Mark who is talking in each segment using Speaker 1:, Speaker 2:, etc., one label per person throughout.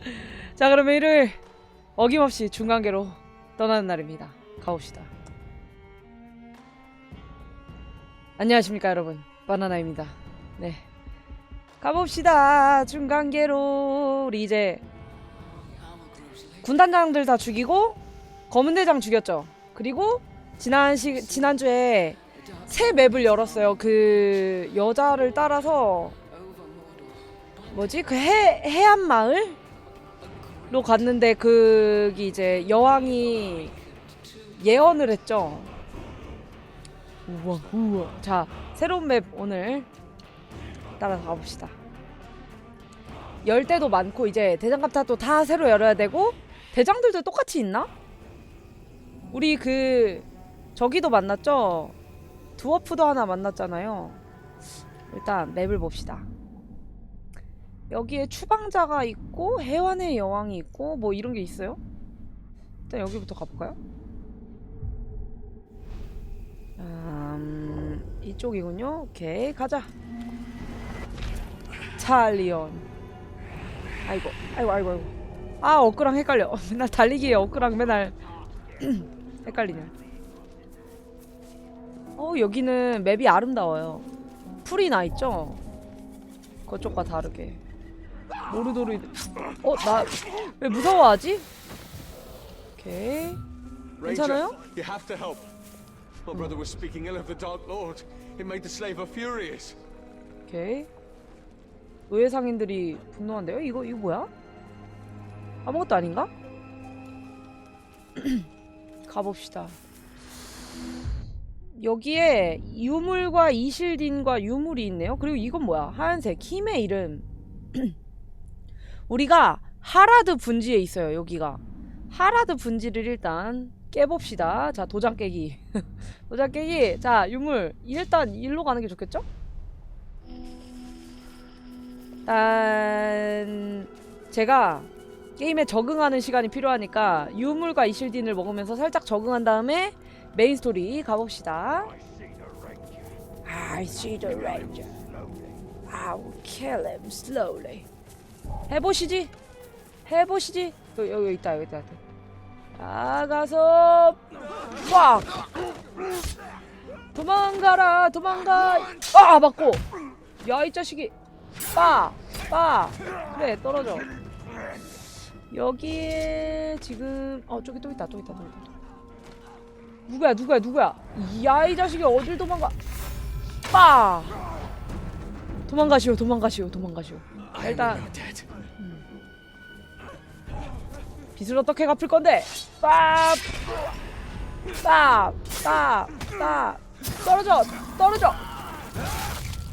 Speaker 1: 자 그러면 일요일 어김없이 중간계로 떠나는 날입니다. 가봅시다. 안녕하십니까 여러분 바나나입니다. 네 가봅시다 중간계로 우리 이제 군단장들 다 죽이고 검은 대장 죽였죠. 그리고 지난 시 지난주에 새 맵을 열었어요. 그 여자를 따라서 뭐지 그 해 해안 마을 로 갔는데 그기 이제 여왕이 예언을 했죠. 우와 우와. 자 새로운 맵 오늘 따라서 가봅시다. 열 때도 많고 이제 대장갑탑도 다 새로 열어야 되고 대장들도 똑같이 있나? 우리 그 저기도 만났죠. 두어프도 하나 만났잖아요. 일단 맵을 봅시다. 여기에 추방자가 있고 해완의 여왕이 있고 뭐 이런 게 있어요. 일단 여기부터 가볼까요? 음, 이쪽이군요. 오케이 가자. 찰리온. 아이고 아이고 아이고 아이고. 아 어크랑 헷갈려. 맨날 달리기에 어크랑 맨날 헷갈리네. 어 여기는 맵이 아름다워요. 풀이 나 있죠. 그쪽과 다르게. 모르도르. 어 나 왜 무서워하지? 오케이. 괜찮아요?
Speaker 2: You have to help. My brother was speaking ill of the Dark Lord. It made the slaver furious.
Speaker 1: 오케이. 의회 상인들이 분노한대요. 이거 이거 뭐야? 아무것도 아닌가? 가봅시다. 여기에 유물과 이실딘과 유물이 있네요. 그리고 이건 뭐야? 하얀색 힘의 이름. 우리가 하라드 분지에 있어요. 여기가 하라드 분지를 일단 깨봅시다. 자 도장 깨기. 도장 깨기. 자 유물 일단 일로 가는 게 좋겠죠? 일단 제가 게임에 적응하는 시간이 필요하니까 유물과 이실딘을 먹으면서 살짝 적응한 다음에 메인 스토리 가봅시다. I see the ranger. I will kill him slowly. 해보시지. 해보시지. 여기, 여기 있다 여기 있다. 나가서 빡. 도망가라 도망가. 아 맞고. 야 이 자식이. 빠! 빠! 그래 떨어져 여기에 지금 어 저기 또 있다 또 있다 또 있다. 누구야 누구야 누구야 야 이 자식이 어딜 도망가 빠! 도망가시오 도망가시오 도망가시오 일단
Speaker 2: dead.
Speaker 1: 빚을 어떻게 갚을 건데 빠! 빠! 빠! 빠! 떨어져 떨어져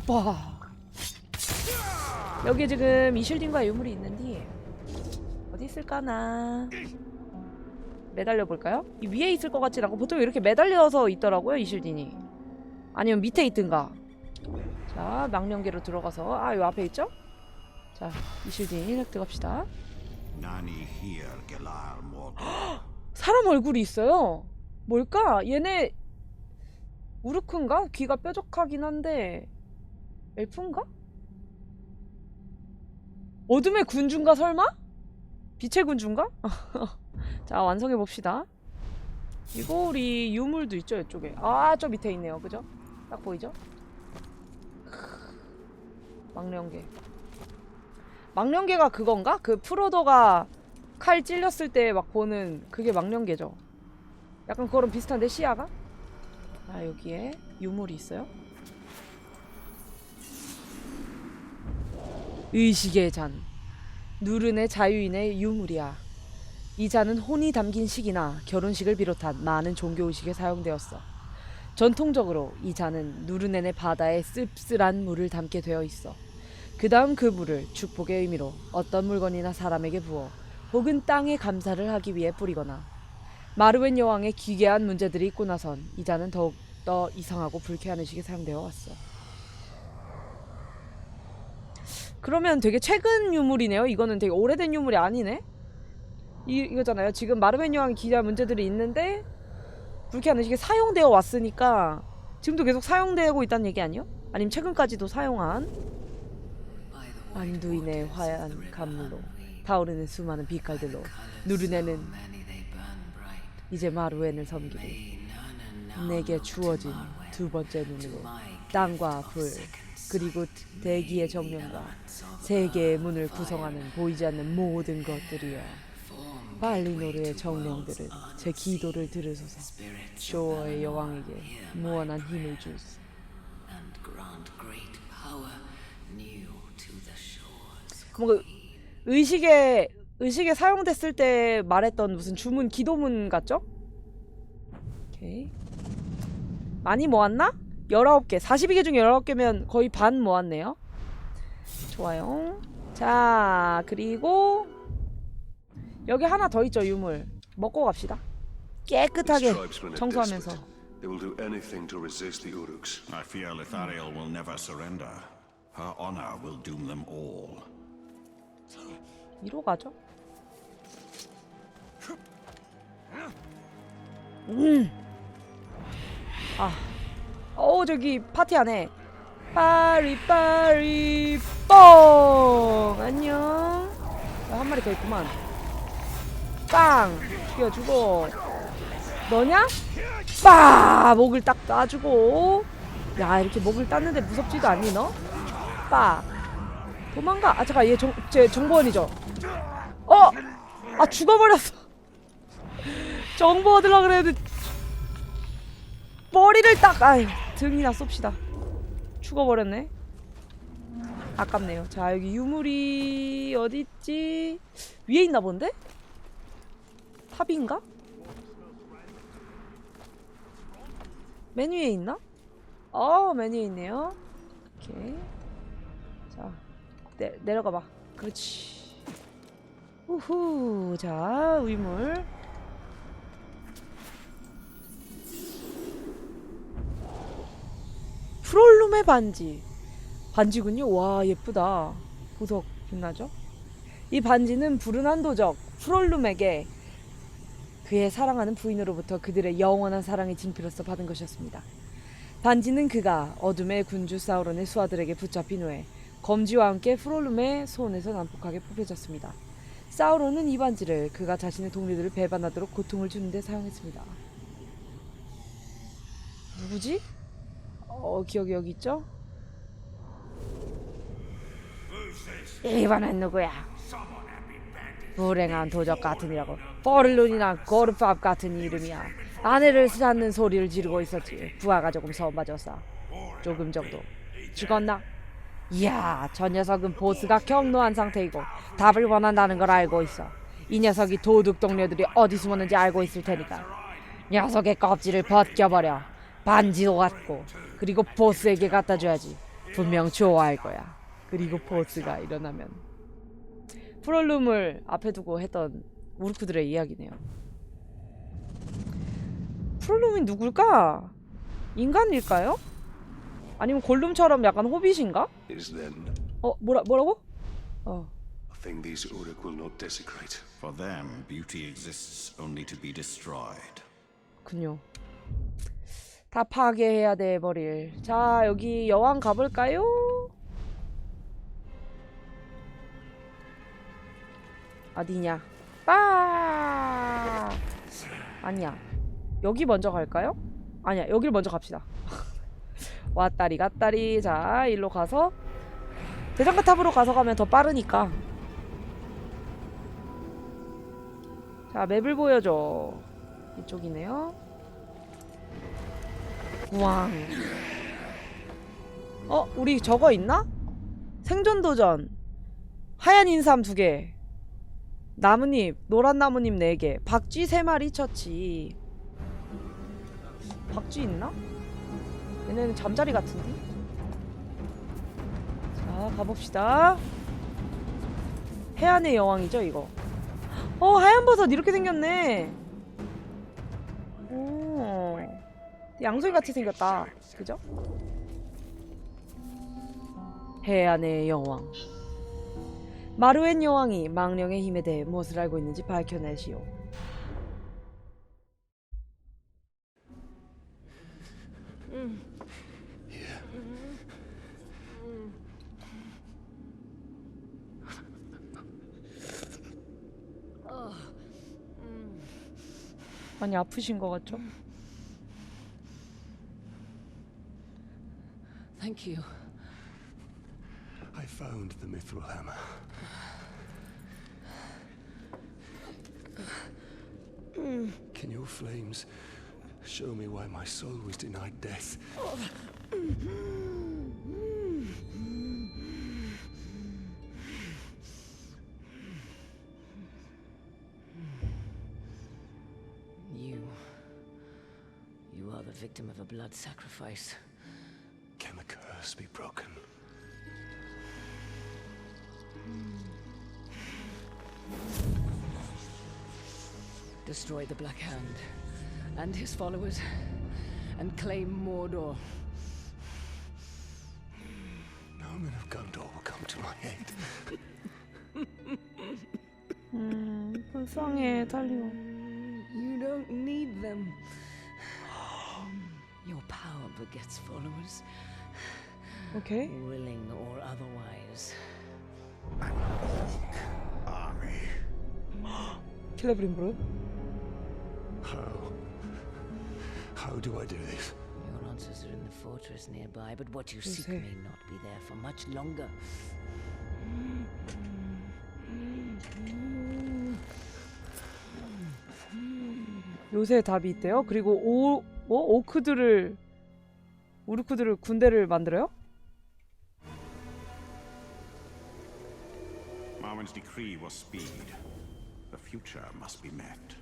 Speaker 1: 와 여기 지금 이실딘과 유물이 있는데 어디 있을까나 매달려 볼까요? 이 위에 있을 것 같진 않고 보통 이렇게 매달려서 있더라고요 이실딘이 아니면 밑에 있든가 자 망령계로 들어가서 아 요 앞에 있죠? 자 이실딘
Speaker 3: Mordo.
Speaker 1: 사람 얼굴이 있어요 뭘까? 얘네 우르크인가? 귀가 뾰족하긴 한데 엘프인가? 어둠의 군주인가 설마? 빛의 군주인가? 자 완성해 봅시다. 그리고 우리 유물도 있죠 이쪽에. 아 저 밑에 있네요, 그죠? 딱 보이죠? 망령계. 망령계가 그건가? 그 프로도가 칼 찔렸을 때 막 보는 그게 망령계죠. 약간 그거랑 비슷한데 시야가? 아 여기에 유물이 있어요. 의식의 잔 누른의 자유인의 유물이야 이 잔은 혼이 담긴 식이나 결혼식을 비롯한 많은 종교 의식에 사용되었어 전통적으로 이 잔은 누르넨의 바다에 씁쓸한 물을 담게 되어 있어 그 다음 그 물을 축복의 의미로 어떤 물건이나 사람에게 부어 혹은 땅에 감사를 하기 위해 뿌리거나 마르웬 여왕의 기괴한 문제들이 있고 나선 이 잔은 더욱 더 이상하고 불쾌한 의식에 사용되어 왔어 그러면 되게 최근 유물이네요. 이거는 되게 오래된 유물이 아니네. 이 이거잖아요. 지금 마르벤 여왕 기자 문제들이 있는데 불쾌한 의식이 사용되어 왔으니까 지금도 계속 사용되고 있다는 얘기 아니요? 아니면 최근까지도 사용한 안두인의 화한 간물로 타오르는 수많은 빛깔들로 누르네는 이제 마루엔을 섬기리 내게 주어진 두 번째 눈으로 땅과 불 그리고 대기의 정령과 세계의 문을 구성하는 보이지 않는 모든 것들이여 발리노르의 정령들은 제 기도를 들으소서 쇼어의 여왕에게 무한한 힘을 주소
Speaker 4: and grant great power new to the shores.
Speaker 1: 뭔가 의식에 의식에 사용됐을 때 말했던 무슨 주문 기도문 같죠? 오케이 많이 모았나? 19개 42개 중에 19개면 거의 반 모았네요 좋아요 자 그리고 여기 하나 더 있죠 유물 먹고 갑시다 깨끗하게 청소하면서.
Speaker 5: They will do anything to resist the Uruks.
Speaker 3: I fear Lithariel will never surrender. Her honor will doom them all.
Speaker 1: 이로 가죠. 음. 아. 어 저기 파티 안에 빠리빠리 뽕 안녕. 야, 한 마리 더 있구만. 빵 죽여주고 너냐? 빠 목을 딱 따주고 야 이렇게 목을 땄는데 무섭지도 않니 너? 빠 도망가. 아 잠깐 얘 정 제 정보원이죠. 어! 아 죽어버렸어. 정보 얻으려 그랬는데 머리를 딱 아이 등이나 쏩시다. 죽어버렸네. 아깝네요. 자 여기 유물이 어디 있지? 위에 있나 본데? 탑인가? 메뉴에 있나? 어 메뉴에 있네요. 오케이. 자 내, 내려가 봐. 그렇지. 우후. 자, 위물. 프롤룸의 반지. 반지군요. 와, 예쁘다. 보석 빛나죠? 이 반지는 불운한 도적 프롤룸에게 그의 사랑하는 부인으로부터 그들의 영원한 사랑의 징표로서 받은 것이었습니다. 반지는 그가 어둠의 군주 사우론의 수하들에게 붙잡힌 후에 검지와 함께 프롤룸의 손에서 난폭하게 뽑혀졌습니다. 사우론은 이 반지를 그가 자신의 동료들을 배반하도록 고통을 주는 데 사용했습니다. 누구지? 어, 기억이 여기 있죠? 이번엔 누구야? 불행한 도적 같으니라고 포를룬이나 고르팝 같은 이름이야. 아내를 찾는 소리를 지르고 있었지. 부하가 조금 서운받았어 조금 정도. 죽었나? 이야 저 녀석은 보스가 경노한 상태이고 답을 원한다는 걸 알고 있어. 이 녀석이 도둑 동료들이 어디 숨었는지 알고 있을 테니까. 녀석의 껍질을 벗겨버려. 반지도 갖고. 그리고 보스에게 갖다 줘야지. 분명 좋아할 거야. 그리고 보스가 일어나면. 프롤룸을 앞에 두고 했던 우르크들의 이야기네요 프롤룸이 누굴까? 인간일까요? 아니면 골룸처럼 약간 호빗인가? 어 뭐라 뭐라고? 어
Speaker 5: a thing these Uruk will not desecrate.
Speaker 3: For them, beauty exists only to be destroyed.
Speaker 1: 군요. 다 파괴해야 돼 버릴. 자 여기 여왕 가볼까요? 어디냐? 빠. 아니야. 여기 먼저 갈까요? 아니야 여길 먼저 갑시다. 왔다리 갔다리. 자 일로 가서 대장가 탑으로 가서 가면 더 빠르니까. 자 맵을 보여줘. 이쪽이네요. 우왕. 어, 우리 저거 있나? 생존 도전. 하얀 인삼 두 개. 나뭇잎, 노란 나뭇잎 네 개. 박쥐 세 마리 쳤지. 박쥐 있나? 얘네는 잠자리 같은데? 자, 가봅시다. 해안의 여왕이죠, 이거. 어, 하얀 버섯 이렇게 생겼네. 오. 양소리 같이 생겼다. 그죠? 해안의 여왕. 마루엔 여왕이 망령의 힘에 대해 무엇을 알고 있는지 밝혀내시오. 많이 아프신 것 같죠?
Speaker 4: Thank you.
Speaker 5: I found the mithril hammer. Can your flames show me why my soul was denied death?
Speaker 4: You. You are the victim of a blood sacrifice.
Speaker 5: Can the curse be broken?
Speaker 4: Destroy the Black Hand and his followers and claim Mordor.
Speaker 5: No man of Gondor will come to my aid.
Speaker 1: 음, 불쌍해, 탈리오.
Speaker 4: You don't need them. Your power begets followers,
Speaker 1: 오케이.
Speaker 4: willing or otherwise.
Speaker 3: Army.
Speaker 1: 킬레브린
Speaker 5: How? How do I do this?
Speaker 4: Your answers are in the fortress nearby, but what you seek may not be there for much longer.
Speaker 1: 요새 답이 있대요. 그리고 오, 뭐? 오크들을 우르크들을 군대를 만들어요?
Speaker 3: Marwen's decree was speed. The future must be met.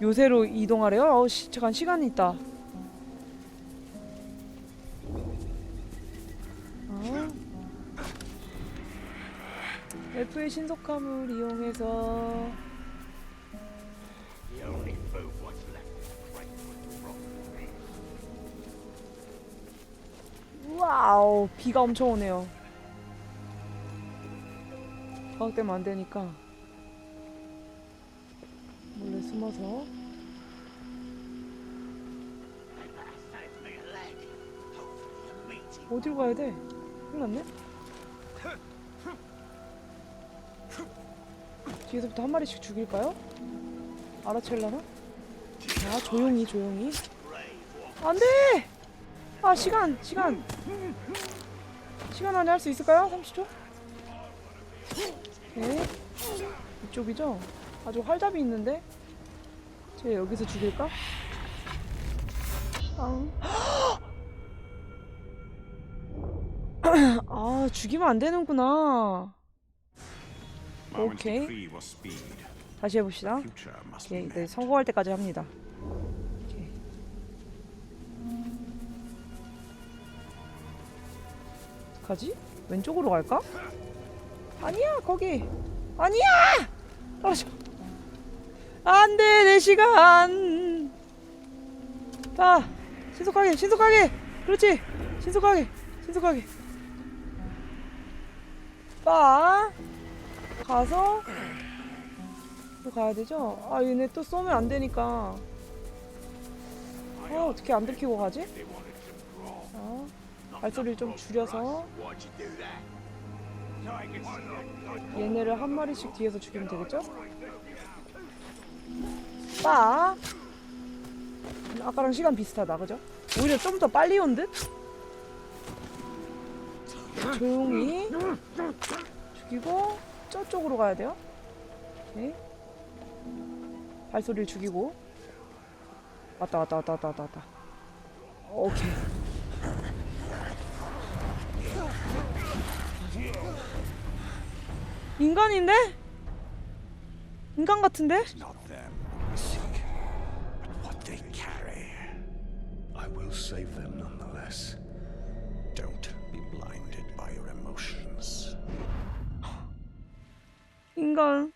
Speaker 1: 요새로 이동하래요? 어, 시, 잠깐 시간이 있다. 아. 엘프의 신속함을 이용해서 와우 비가 엄청 오네요. 방학되면 안 되니까 숨어서 어디로 가야 돼? 큰일 났네? 뒤에서부터 한 마리씩 죽일까요? 알아챌라나? 자 조용히 조용히 안돼! 아 시간 시간 시간 안에 할 수 있을까요? 30초? 오케이 이쪽이죠? 아주 활잡이 있는데 쟤 여기서 죽일까? 아, 아 죽이면 안 되는구나
Speaker 3: speed.
Speaker 1: 다시 해봅시다 오케이 네. 성공할 때까지 합니다 오케이. 가지? 왼쪽으로 갈까? 아니야 거기 아니야 떨어져 안돼 내 시간. 자 신속하게 신속하게. 그렇지. 신속하게 신속하게. 빠. 가서 또 가야 되죠? 아 얘네 또 쏘면 안 되니까. 아 어떻게 안 들키고 가지? 자 발소리를 좀 줄여서. 얘네를 한 마리씩 뒤에서 죽이면 되겠죠? 빠 아까랑 시간 비슷하다 그죠? 오히려 좀 더 빨리 온 듯? 조용히 죽이고 저쪽으로 가야 돼요 오케이 발소리를 죽이고 왔다 왔다 왔다 왔다 왔다 오케이 인간인데? 인간 같은데?
Speaker 3: they carry.
Speaker 5: I will save them nonetheless.
Speaker 3: Don't be blinded by your emotions.
Speaker 1: 인간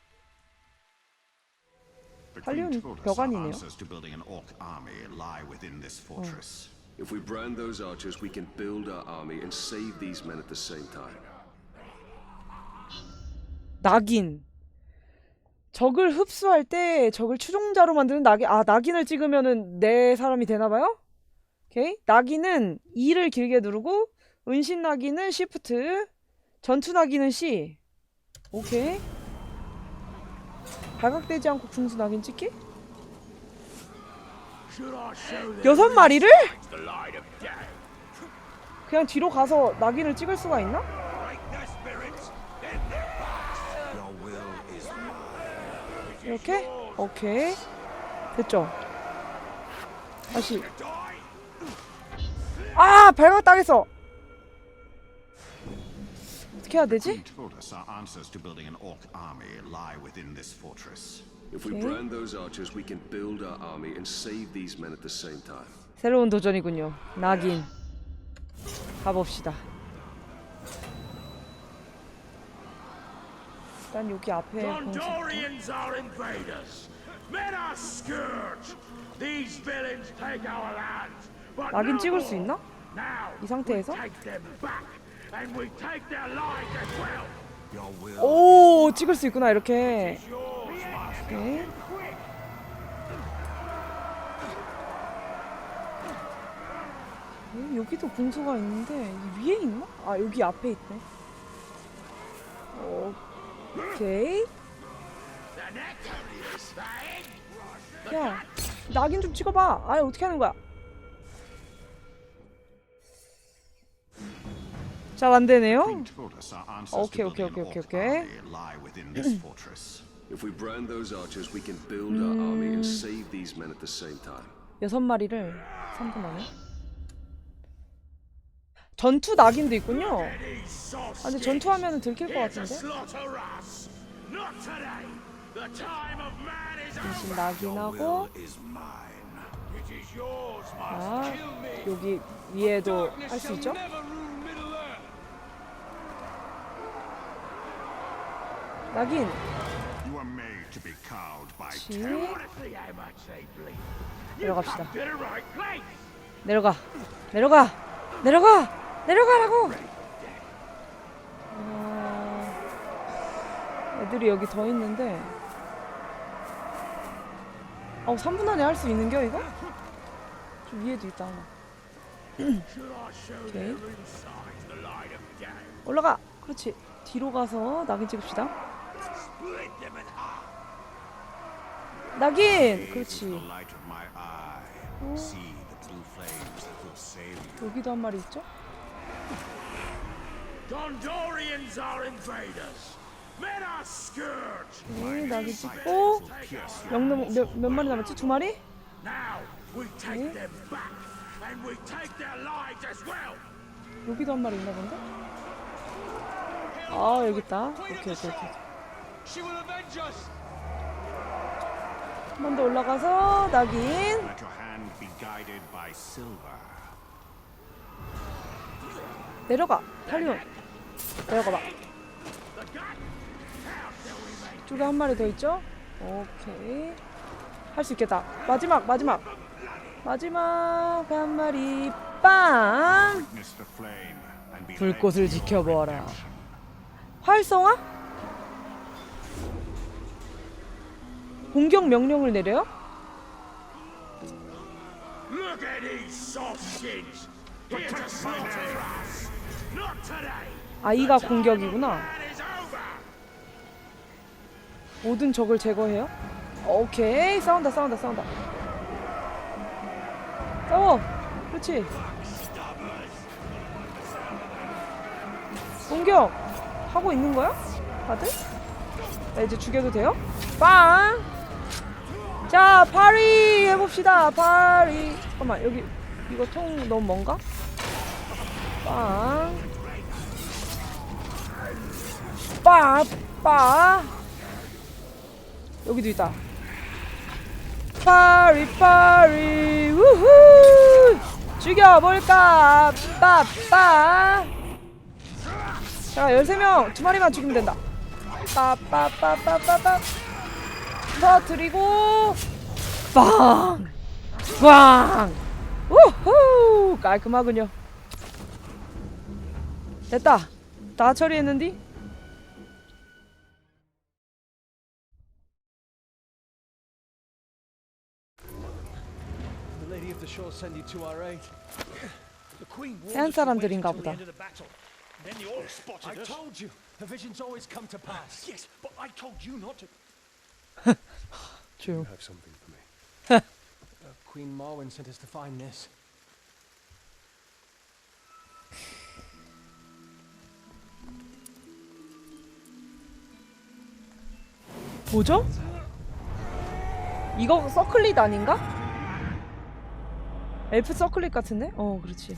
Speaker 3: The
Speaker 1: 달리온
Speaker 3: Queen told us our
Speaker 1: 벽안이네요.
Speaker 3: answers to building an orc army lie within this fortress.
Speaker 5: If we brand those archers, we can build our army and save these men at the same time.
Speaker 1: 낙인 적을 흡수할 때 적을 추종자로 만드는 낙인 아 낙인을 찍으면은 내 사람이 되나봐요 오케이 낙인은 E를 길게 누르고 은신 낙인은 Shift 전투 낙인은 C 오케이 발각되지 않고 궁수 낙인 찍기? 여섯 마리를? 그냥 뒤로 가서 낙인을 찍을 수가 있나? 이렇게? 오케이. 됐죠? 다시. 아! 발각 당했어! 어떻게 해야 되지?
Speaker 5: 오케이.
Speaker 1: 새로운 도전이군요. 낙인. 가봅시다. 일단 여기 앞에 공식.
Speaker 6: Gondorians are invaders. Men are scourge. These villains take our lands. But
Speaker 1: 낙인
Speaker 6: no
Speaker 1: 찍을 수
Speaker 6: more.
Speaker 1: 있나?
Speaker 6: Now
Speaker 1: 이 상태에서?
Speaker 6: we take them back, and we take their lives as well.
Speaker 3: Your will
Speaker 1: 오 찍을 수 있구나 이렇게.
Speaker 6: Yours, master.
Speaker 1: 오케이. 음, 여기도 궁수가 있는데 이 위에 있나? 아 여기 앞에 있네. 오케이. 야 낙인 좀 찍어봐. 아니 어떻게 하는 거야? 잘 안 되네요.
Speaker 3: Army lie within this fortress.
Speaker 5: If we brand those archers, we can build our army and save these men at the same time.
Speaker 1: 여섯 마리를 3분 안에. 전투 낙인도 있군요. 아, 근데 전투하면 들킬 것 같은데?
Speaker 6: 대신
Speaker 1: 낙인하고 아, 여기 위에도 할 수 있죠? 낙인! 지 내려갑시다. 내려가! 내려가! 내려가! 내려가라고. 아, 애들이 여기 더 있는데. 어, 3분 안에 할 수 있는겨 이거? 좀 위에도 있다 하나. 오케이. 올라가. 그렇지. 뒤로 가서 낙인 찍읍시다. 낙인. 그렇지.
Speaker 3: You.
Speaker 1: 여기도 한 마리 있죠?
Speaker 6: Gondorians are invaders. Men are scourge.
Speaker 1: 네, 낙인 찍고 명령 몇, 몇 마리 남았지? 두 마리?
Speaker 6: Now we take them back, and we take their lives as well.
Speaker 1: 여기도 한 마리 있나 본데? 아 여기 있다. 오케이 오케이 오케이.
Speaker 2: She will avenge us.
Speaker 1: 한 번 더 올라가서 낙인.
Speaker 3: Let your hand be guided by silver.
Speaker 1: 내려가. 탈리온. 내려가봐. 쪽에 한 마리 더 있죠? 오케이. 할 수 있겠다. 마지막 마지막. 마지막 한 마리 빵. 불꽃을 지켜보아라. 활성화? 공격 명령을 내려요?
Speaker 6: Look at these soft skins. Here to slaughter us.
Speaker 1: 아이가 공격이구나. 모든 적을 제거해요? 오케이 싸운다 싸운다 싸운다 싸워 그렇지 공격 하고 있는 거야? 다들? 나 이제 죽여도 돼요? 빵! 자 파리 해봅시다 파리 잠깐만 여기 이거 통 너무 먼가? 빵 빠! 빠! 여기도 있다. 파리 파리 우후 죽여볼까 빠 빠 자 13명 두 마리만 죽이면 된다 빠 빠 빠 빠 빠 빠 터트리고 빵! 빵! 우후 깔끔하군요 됐다. 다 처리했는디? 세안 사람들인가 보다.
Speaker 7: Then
Speaker 6: you
Speaker 7: all spotted I us. told you. The visions always come to pass. yes, but I told you not to.
Speaker 1: True.
Speaker 5: You have something for me.
Speaker 7: uh, Queen Marwyn sent us to find this.
Speaker 1: 뭐죠? 이거 서클릿 아닌가? 엘프 서클릿 같은데? 어, 그렇지.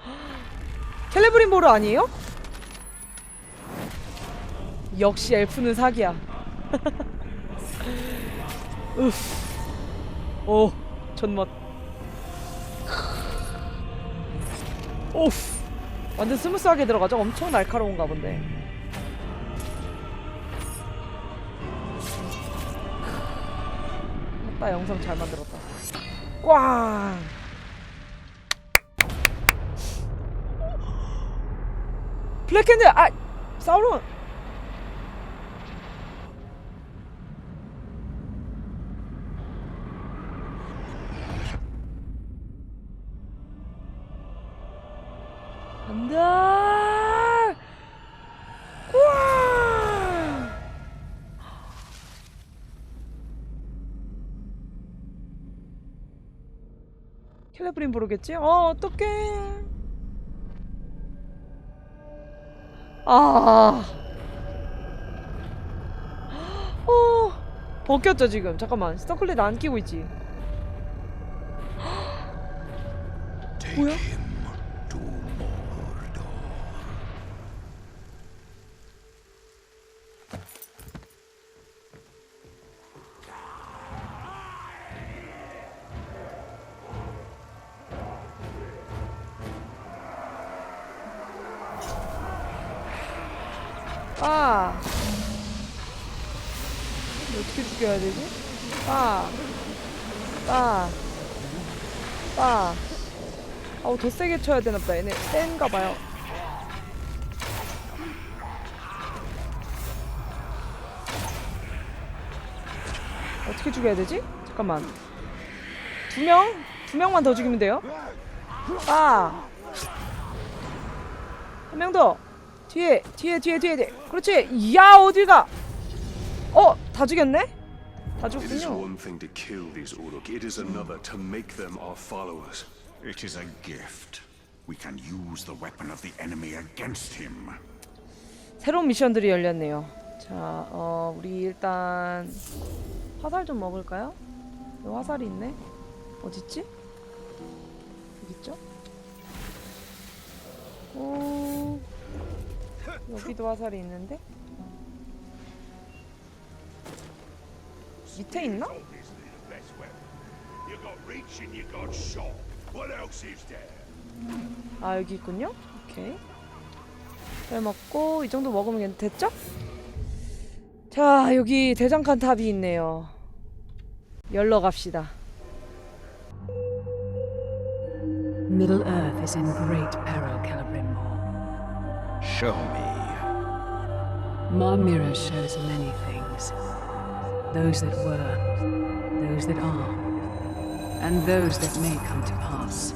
Speaker 1: 캘레브린 보르 아니에요? 역시 엘프는 사기야. 우프. 오, 존멋. 오프. 완전 스무스하게 들어가죠? 엄청 날카로운가 본데. 나 영상 잘 만들었다. 꽝. 블랙핸드 아 사우론. 캘레브린 부르겠지? 어, 어떡해. 아. 어. 벗겼죠, 지금. 잠깐만. 스터클릿 안 끼고 있지. 뭐야? 더 세게 쳐야 되나 보다. 얘네 센가 봐요. 어떻게 죽여야 되지? 잠깐만. 두 명? 두 명만 더 죽이면 돼요? 아. 한 명 더. 뒤에, 뒤에, 뒤에, 뒤에, 뒤에. 그렇지. 야, 어딜 가? 어, 다 죽였네? 다
Speaker 5: It is
Speaker 1: 죽군요.
Speaker 5: It is
Speaker 3: a gift. We can use the weapon of the enemy against him.
Speaker 1: 새로운 미션들이 열렸네요. 자, 어, 우리 일단 화살 좀 먹을까요? 여기 화살이 있네. 어딨지? 여기 있죠? 어, 여기도 화살이 있는데? 밑에 있나?
Speaker 6: Obviously the best weapon. You got reach and you got shot.
Speaker 1: 아 여기 있군요. 오케이. 잘 먹고 이 정도 먹으면 괜- 됐죠? 자 여기 대장간 탑이 있네요. 열러 갑시다.
Speaker 4: Middle Earth is in great peril, Celebrin
Speaker 3: Show me.
Speaker 4: Mar Mirror shows many things. Those that were, those that are, and those that may come to pass.